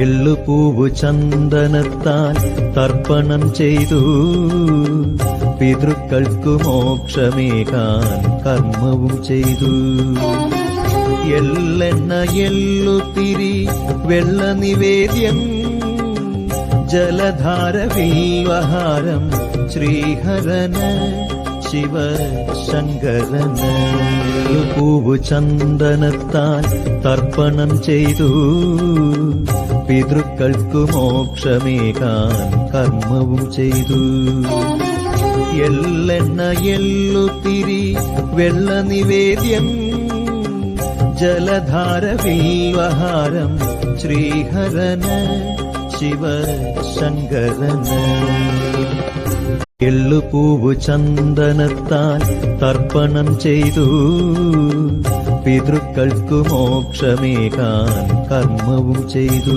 എള്ളുപൂവു ചന്ദനത്താൽ തർപ്പണം ചെയ്തു. പിതൃക്കൾക്കു മോക്ഷമേകാൻ കർമ്മവും ചെയ്തു. എള്ളെണ്ണ എള്ളുതിരി വെള്ള നിവേദ്യം ജലധാര വിൽവഹാരം ശ്രീഹരന ശിവ ശങ്കരന് പൂവു ചന്ദനത്താൽ തർപ്പണം ചെയ്തു. പിതൃക്കൾക്കു മോക്ഷമേകാൻ കർമ്മവും ചെയ്തു. എള്ളെണ്ണ തിരി വെള്ള നിവേദ്യം ജലധാര വിൽവഹാരം ശ്രീഹരന ശിവ ശങ്കരന് എള്ളുപൂവു ചന്ദനത്താൽ തർപ്പണം ചെയ്തു. പിതൃക്കൾക്കു മോക്ഷമേകാൻ കർമ്മവും ചെയ്തു.